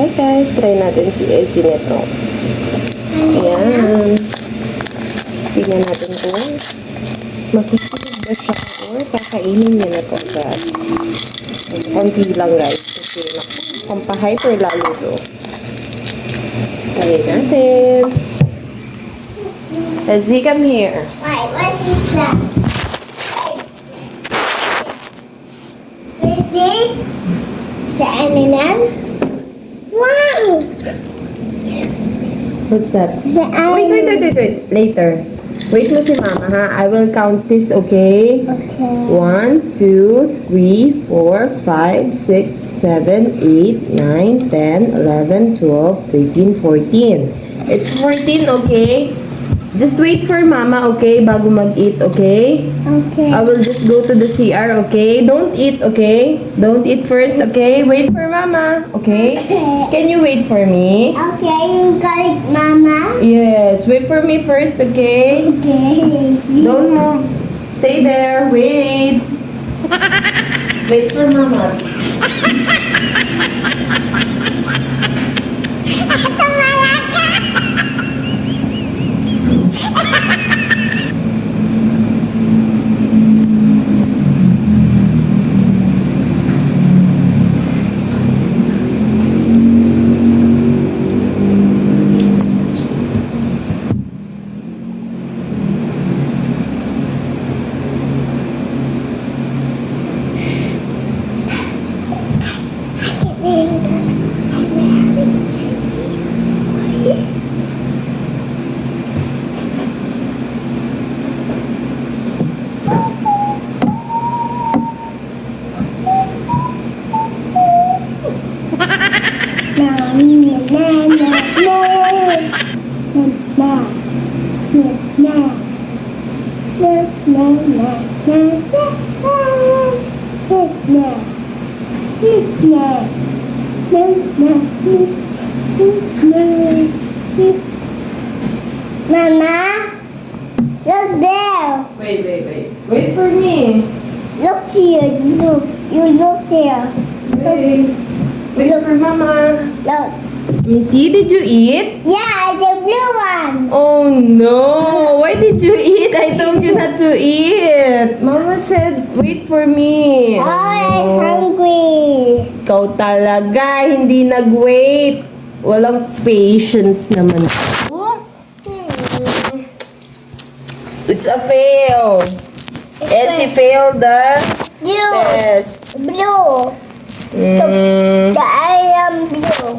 Okay guys, try natin si Ezzy nito. Ayan. Tingnan natin kung makikinig ba siya or kakainin niya na to agad. Konti lang guys. Kasi pampahyper lalo to. Try natin. Ezzy, come here. Wait, what is that? Is it the animal? What's that? The. Wait, wait, wait, wait, wait. Later. Wait mo si mama ha. I will count this, okay? Okay. One, two, three, four, five, six, seven, eight, nine, ten, eleven, twelve, thirteen, fourteen. It's 14, okay? Just wait for mama, okay? Bago mag-eat, okay? Okay. I will just go to the CR, okay? Don't eat, okay? Don't eat first, okay? Wait for mama, okay? Okay. Can you wait for me? Okay, you got it, Mama. Yes, wait for me first, okay? Okay. Don't move. Stay there. Wait. Wait for mama. Mama, look there. Wait, wait, wait. Wait for me. Look here. Look. You look there. Wait. Wait for mama. Look. Missy, did you eat? Yeah, the blue one. Oh no. Why did you eat? I told you not to eat. Mama said, wait for me. Oh, I'm hungry. Ikaw talaga, hindi nag-wait. Walang patience naman. Oh. Hmm. It's a fail. Essie failed the Blue. test. Blue. The, the I am blue.